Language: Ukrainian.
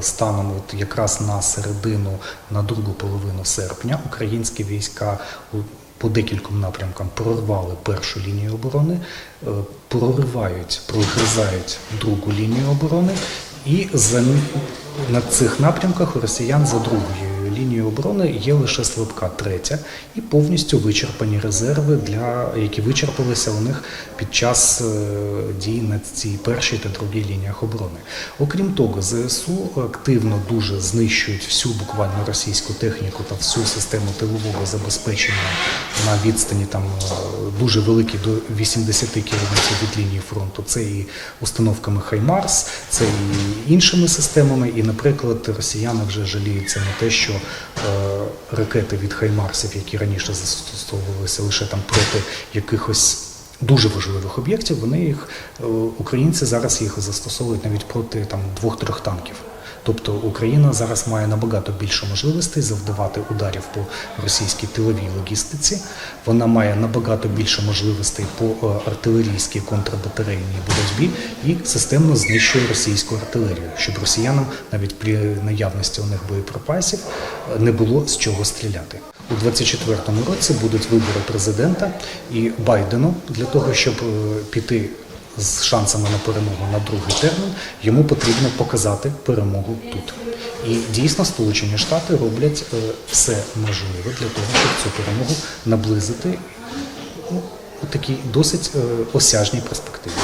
Станом от якраз на середину, на другу половину серпня українські війська по декільком напрямкам прорвали першу лінію оборони, е, проривають, прогризають другу лінію оборони, і за, на цих напрямках росіян за другою лінією оборони є лише слабка третя і повністю вичерпані резерви, для, які вичерпалися у них під час е, дій на цій першій та другій лініях оборони. Окрім того, ЗСУ активно дуже знищують всю буквально російську техніку та всю систему тилового забезпечення на відстані там е, дуже великі до 80 кілометрів від лінії фронту. Це і установками Хаймарс, це і іншими системами. І, наприклад, росіяни вже жаліються на те, що ракети від Хаймарсів, які раніше застосовувалися лише там проти якихось. Дуже важливих об'єктів. Вони їх е, українці зараз їх застосовують навіть проти там двох-трьох танків. Тобто Україна зараз має набагато більше можливостей завдавати ударів по російській тиловій логістиці. Вона має набагато більше можливостей по е, артилерійській контрбатарейній боротьбі і системно знищує російську артилерію, щоб росіянам навіть при наявності у них боєприпасів е, не було з чого стріляти. У 24-му році будуть вибори президента і Байдену для того, щоб е, піти з шансами на перемогу на другий термін, йому потрібно показати перемогу тут. І дійсно Сполучені Штати роблять е, все можливе для того, щоб цю перемогу наблизити ну, у такій досить е, осяжній перспективі.